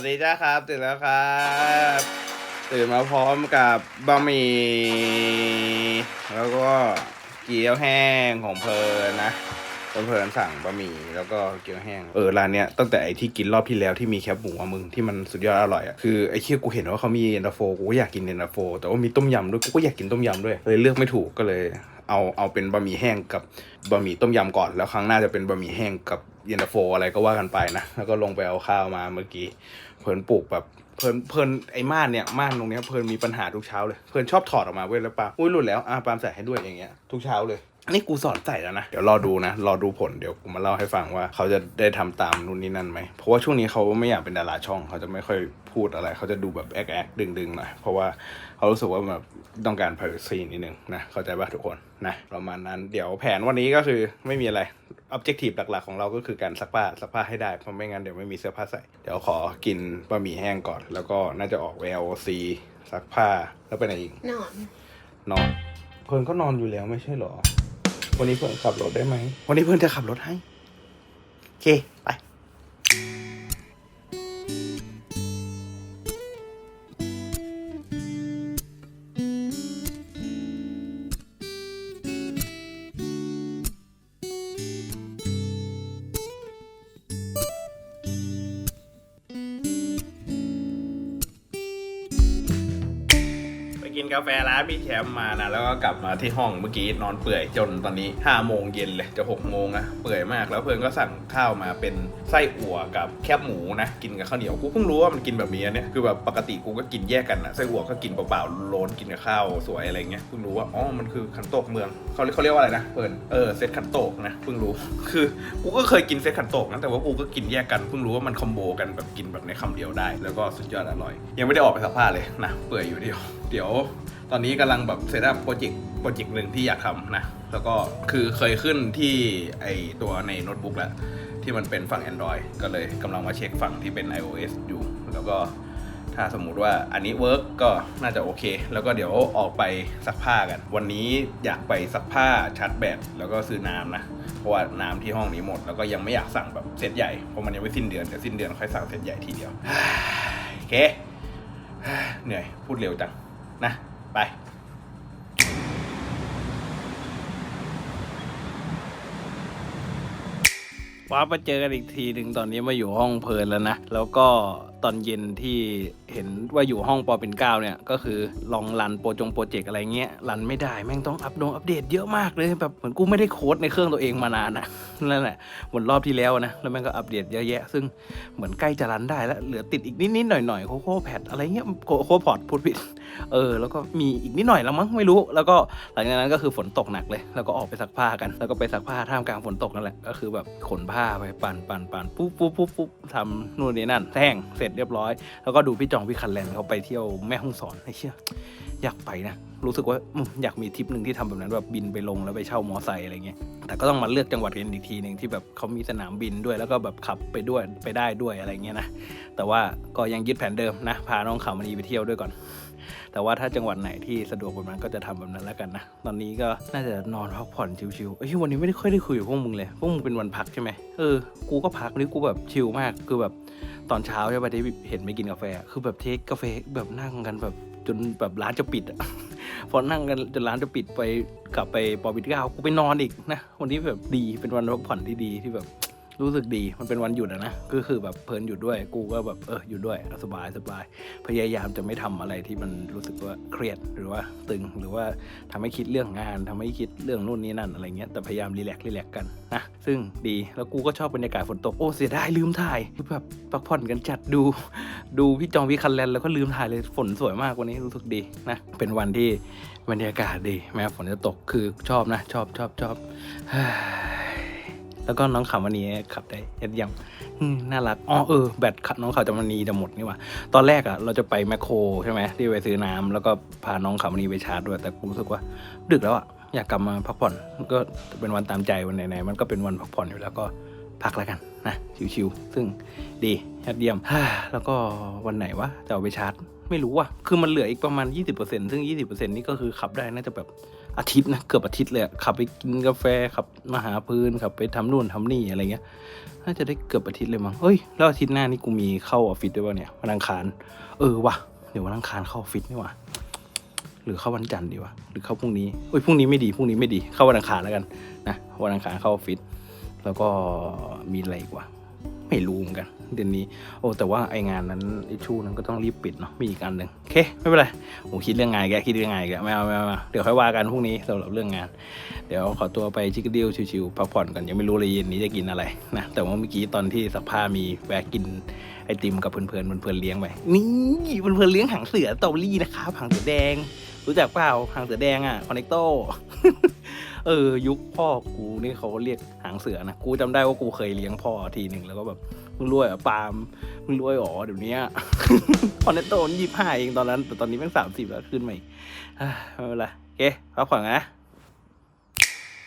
วัสดีจ้าครับ ตื่นแล้วครับ ตื่นมาพร้อมกับบะหมี่แล้วก็เกี๊ยวแห้งของเพลินนะ เพลินสั่งบะหมี่แล้วก็เกี๊ยวแห้ง เออร้านเนี้ยตั้งแต่ไอที่กินรอบที่แล้วที่มีแคบหมูอะมึงที่มันสุดยอดอร่อยอะคือไอเชี่ยกูเห็นว่าเขามีเย็นตาโฟกูก็อยากกินเย็นตาโฟ แต่ว่ามีต้มยำด้วยกูก็อยากกินต้มยำด้วยเลยเลือกไม่ถูกก็เลย เอาเอาเป็นบะหมี่แห้งกับบะหมี่ต้มยำก่อนแล้วครั้งหน้าจะเป็นบะหมี่แห้งกับเย็นตาโฟอะไรก็ว่ากันไปนะแล้วก็ลงไปเอาข้าวมาเมื่อกี้เพลินปลูกแบบเพลินเพลินไอ้ม่านเนี่ยม่านตรงเนี้ยเพลินมีปัญหาทุกเช้าเลยเพลินชอบถอดออกมาเว้ยแล้วปาอุ้ยหลุดแล้วอะปามใส่ให้ด้วยอย่างเงี้ยทุกเช้าเลย นนี้กูสอนใส่แล้วนะ เดี๋ยวรอดูนะ รอดูผลเดี๋ยวกูมาเล่าให้ฟังว่าเขาจะได้ทำตามนู่นนี่นั่นไหม เพราะว่าช่วงนี้เขาไม่อยากเป็นดาราช่อง เขาจะไม่ค่อยพูดอะไร เขาจะดูแบบแอกแอกดึงดึงๆหน่อย เพราะว่าเขารู้สึกว่าแบบต้องการ privacy นิดนึงนะ เข้าใจป่ะทุกคนนะประมาณนั้น เดี๋ยวแผนวันนี้ก็คือไม่มีอะไร objective หลักๆ ของเราก็คือการซักผ้าซักผ้าให้ได้ เพราะไม่งั้นเดี๋ยวไม่มีเสื้อผ้าใส่ เดี๋ยวขอกินบะหมี่แห้งก่อน แล้วก็น่าจะออก VLC ซักผ้าแล้วไปไหนอีกนอนนอนเพิ่นก็นอนอยู่แล้วไม่ใช่เหรอ วันนี้เพื่อนขับรถได้ไหม วันนี้เพื่อนจะขับรถให้ โอเค ไป กาแฟร้านพี่แชมป์มานะแล้วก็กลับมาที่ห้องเมื่อกี้นอนเปื่อยจนตอนนี้5โมงเย็นเลยจะ6โมงอะเปื่อยมากแล้วเพื่อนก็สั่งข้าวมาเป็นไส้อั่วกับแคบหมูนะกินกับข้าวเหนียวกูเพิ่งรู้ว่ามันกินแบบนี้เนี่ยคือแบบปกติกูก็กินแยกกันอะไส้อั่วก็กินเปล่าๆโลนกินกับข้าวสวยอะไรเงี้ยเพิ่งรู้ว่าอ๋อมันคือขันโตกเมืองเขาเขาเรียกว่าอะไรนะเพื่อนเออเซตขันโตกนะเพิ่งรู้คือกูก็เคยกินเซตขันโตกนะแต่ว่ากูก็กินแยกกันเพิ่งรู้ว่ามันคอมโบกันแบบกินแบบในคำเดียวได้ แล้วก็สุดยอดอร่อย ยังไม่ได้ออกไปสัมภาษณ์เลยนะเปื่อยอยู่เดียว เดี๋ยว ตอนนี้กำลังแบบเซตอัพโปรเจกต์โปรเจกต์หนึ่งที่อยากทำนะแล้วก็คือเคยขึ้นที่ไอตัวในโน้ตบุ๊กแล้ว ที่มันเป็นฝั่ง Android ก็เลยกำลังมาเช็คฝั่งที่เป็น iOS อยู่ แล้วก็ถ้าสมมุติว่าอันนี้เวิร์กก็น่าจะโอเค แล้วก็เดี๋ยวออกไปซักผ้ากัน วันนี้อยากไปซักผ้าชาร์จแบตแล้วก็ซื้อน้ำนะ เพราะว่าน้ำที่ห้องนี้หมด แล้วก็ยังไม่อยากสั่งแบบเซตใหญ่ เพราะมันยังไม่สิ้นเดือน เดี๋ยวสิ้นเดือนค่อยสั่งเซตใหญ่ทีเดียว โอเค เหนื่อยพูดเร็วจังนะ ไป ว้ามาเจอกันอีกทีหนึ่งตอนนี้มาอยู่ห้องเพลินแล้วนะ แล้วก็ตอนเย็นที่เห็นว่าอยู่ห้องปอเป็นเก้าเนี่ย ก็คือลองรันโปรจงโปรเจกต์อะไรเงี้ยรันไม่ได้แม่งต้องอัปดงอัปเดตเยอะมากเลยแบบเหมือนกูไม่ได้โค้ดในเครื่องตัวเองมานานนะนั่นแหละเหมือนรอบที่แล้วนะแล้วแม่งก็อัปเดตเยอะแยะ ซึ่งเหมือนใกล้จะรันได้แล้วเหลือติดอีกนิดๆหน่อยๆโคโค่แพดอะไรเงี้ยโคโคพอร์ตพูดผิดเออแล้วก็มีอีกนิดหน่อยแล้วมั้งไม่รู้ แล้วก็หลังจากนั้นก็คือฝนตกหนักเลย แล้วก็ออกไปซักผ้ากัน แล้วก็ไปซักผ้าท่ามกลางฝนตกนั่นแหละก็คือแบบขนผ้าไปปั่นปั่นปั่นปุ๊บปุ๊บปุ๊บปุ๊บทำนู่นนี่นั่นแท่งเสร็จเรียบร้อย แล้วก็ดูพี่จองพี่คันแลนเขาไปเที่ยวแม่ฮ่องสอนไอ้เชี่ยอยากไปนะ รู้สึกว่าอยากมีทริปหนึ่งที่ทำแบบนั้นแบบบินไปลงแล้วไปเช่ามอไซค์อะไรเงี้ยแต่ก็ต้องมาเลือกจังหวัดกันอีกทีหนึ่งที่แบบเขามีสนามบินด้วยแล้วก็แบบขับไปด้วยไปได้ด้วยอะไรเงี้ยนะแต่ว่าก็ยังยึดแผนเดิมนะพาน้องเขาวมณีไปเที่ยวด้วยก่อน แต่ว่าถ้าจังหวัดไหนที่สะดวกแบบนั้นก็จะทำแบบนั้นแล้วกันนะ ตอนนี้ก็น่าจะนอนพักผ่อนชิวๆเอ้ยวันนี้ไม่ได้ค่อยได้คุยกับพวกมึงเลยพวกมึงเป็นวันพักใช่ไหมเออกูก็พักวันนี้กูแบบชิลมากคือแบบตอนเช้าใช่ปะที่เห็นไม่กินกาแฟ คือแบบเทคกาแฟแบบนั่งกันแบบจนแบบร้านจะปิดอะพอนั่งกันจนร้านจะปิดไปกลับไปปอบิดเก้ากูไปนอนอีกนะวันนี้แบบดีเป็นวันพักผ่อนที่ดีที่แบบ รู้สึกดีมันเป็นวันหยุดนะก็คือแบบเพลินหยุดด้วยกูก็แบบเอออยู่ด้วยสบายสบายพยายามจะไม่ทำอะไรที่มันรู้สึกว่าเครียดหรือว่าตึงหรือว่าทำให้คิดเรื่องงานทำให้คิดเรื่องนู่นนี่นั่นอะไรเงี้ยแต่พยายามรีแลกซ์รีแลกซ์กันนะซึ่งดีแล้วกูก็ชอบบรรยากาศฝนตกโอ้เสียดายลืมถ่ายแบบพักผ่อนกันจัดดู ดูพี่จองพี่คันแลนแล้วก็ลืมถ่ายเลยฝนสวยมากวันนี้รู้สึกดีนะเป็นวันที่บรรยากาศดีแม้ฝนจะตกคือชอบนะ ชอบชอบชอบ แล้วก็น้องขาวมณีขับได้เยี่ยมอืมน่ารักอ๋อเออแบตน้องขาวจามณีจะหมดนี่หว่าตอนแรกอะ่ะเราจะไปแมคโครใช่ไหมที่ไปซื้อน้ำแล้วก็พาน้องขาวมณีไปชาร์จด้วยแต่กูรู้สึกว่า ดึกแล้วอะ่ะอยากกลับมาพักผ่อนก็เป็นวันตามใจวันไหนๆมันก็เป็นวันพักผ่อนอยู่แล้วก็พักแล้วกันนะชิวๆซึ่งดียอดเยี่ยมแล้วก็วันไหนวะจะเอาไปชาร์จ ไม่รู้ว่ะคือมันเหลืออีกประมาณ 20%ซึ่ง 20%นี่ก็คือขับได้น่าจะแบบ อาทิตย์นะเกือบอาทิตย์เลยขับไปกินกาแฟขับมาหาพื้นขับไปทำนู่นทำนี่อะไรเงี้ยน่าจะได้เกือบอาทิตย์เลยมั้งเฮ้ยแล้วอาทิตย์หน้านี่กูมีเข้าออฟฟิศด้วยวะเนี่ยวันอังคารเออว่ะเดี๋ยววันอังคารเข้าออฟฟิศนี่วะหรือเข้าวันจันทร์ดีวะหรือเข้าพรุ่งนี้เฮ้ยพรุ่งนี้ไม่ดีพรุ่งนี้ไม่ดี เข้าวันอังคารแล้วกันนะวันอังคารเข้าออฟฟิศแล้วก็มีอะไรกวะไม่รู้เหมือนกัน เดือนนี้ โอ้แต่ว่าไองานนั้นไอชูนั้นก็ต้องรีบปิดเนาะมีอีกอันหนึ่งโอเคไม่เป็นไรโอ้คิดเรื่องงานแกคิดเรื่องงานแกไม่เอาไม่เอาเดี๋ยวค่อยว่ากันพรุ่งนี้สำหรับเรื่องงาน เดี๋ยวขอตัวไปชิคกี้ดิวชิวๆพักผ่อนก่อนยังไม่รู้เลยเย็นนี้จะกินอะไรนะแต่ว่าเมื่อกี้ตอนที่สักผ้ามีแวะกินไอติมกับเพื่อนๆเพื่อนเลี้ยงไปนี่เพื่อนๆเลี้ยงหางเสือตอเบอรี่นะครับหางเสือแดง รู้จักเปล่าหางเสือแดงอะคอนเนคโต เออ ยุคพ่อกูนี่เขาเรียกหางเสือนะ กูจำได้ว่ากูเคยเลี้ยงพ่อทีหนึ่งแล้วก็แบบมึงรวยอะปาล์มมึงรวยอ๋อเดี๋ยวนี้คอนเนโตนยี่ห้าเองตอนนั้น แต่ตอนนี้แม่งสามสิบแล้วขึ้นใหม่ไม่เป็นไรโอเคพักผ่อนนะ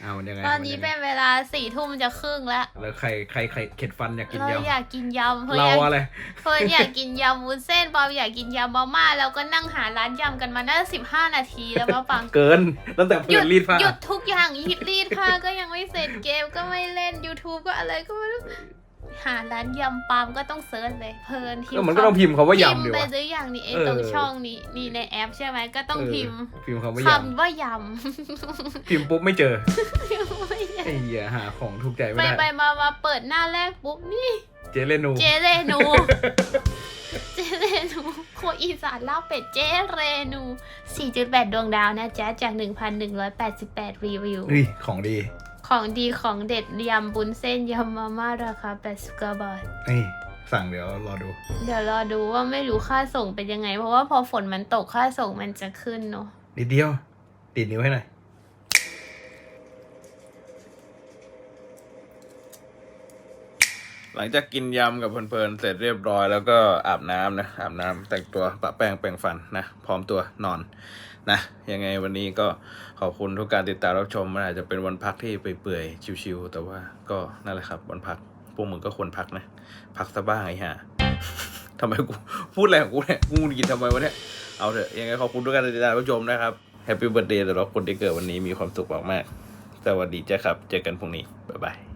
เอามันยังไงตอนนี้เป็นเวลาสี่ทุ่มจะครึ่งแล้ว แล้วใครใครใครเข็ดฟันอยากกินเรายำอยากกินยำเพื่เราอนอะไรเพื่อนอยากกินยำวุ้นเส้นปอมอยากกินยำมาม่าแล้วก็นั่งหาร้านยำกันมาน่าสิบห้านาทีแล้วมาปังเกิน ตั้งแต่หเพื่ยุอดนรีดผ้าหยุดทุกอย่างยิดรีดผ้าก็ยังไม่เสร็จเกมก็ไม่เล่น YouTube ก็อะไรก็ไม่รู้ หาร้านยำปาล์มก็ต้องเซิร์ชเลยเพลินที่ก็มันก็ต้องพิมพ์คำว่าพิมยำพ์ดีไปวะ หรืออย่างนี้ไอ้เออตรงช่องนี้นี่ในแอปใช่ไหมก็ต้องเออพิมพ์พิมพ์คำว่ายคำว่ายำพิมพ์ปุ๊บไม่เจอำไอ้เหี้ยหาของถูกใจไปไม่ไปได้มามาเปิดหน้าแรกปุ๊บนี่เจเลนู เจเรนู เจเรนูโคอีสานเล่าเป็ดเจเรนู 4.8 ดวงดาวนะจ๊ะจาก 1,188 รีวิว เฮ้ยของดี ของดีของเด็ดยำบุญเส้นยำมาม่าราคา80กว่าบาทเฮ้ยสั่งเดี๋ยวรอดู เดี๋ยวรอดูว่าไม่รู้ค่าส่งเป็นยังไง เพราะว่าพอฝนมันตกค่าส่งมันจะขึ้นเนาะนิดเดียวติดนิ้วให้หน่อย ลังจากกินยำกับเพลินๆเสร็จเรียบร้อยแล้วก็อาบน้ำนะอาบน้ำแต่งตัวปะแป้งแปรงฟันนะพร้อมตัวนอนนะยังไงวันนี้ก็ขอบคุณทุกการติดตามรับชมมันอาจจะเป็นวันพักที่เปื่อยๆชิวๆแต่ว่าก็นั่นแหละครับวันพักพวกมึงก็ควรพักนะพักซะบ้างไอ้ห่าทำไมกูพูดอะไรของกูเนี่ยกูหงุดหงิดทำไมวะเนี่ยเอาเถอะยังไงขอบคุณทุกการติดตามรับชมนะครับแฮปปี้เบิร์ดเดย์สำหรับคนที่เกิดวันนี้มีความสุขมากๆสวัสดีจ้าครับ เจอกันพรุ่งนี้บ๊ายบาย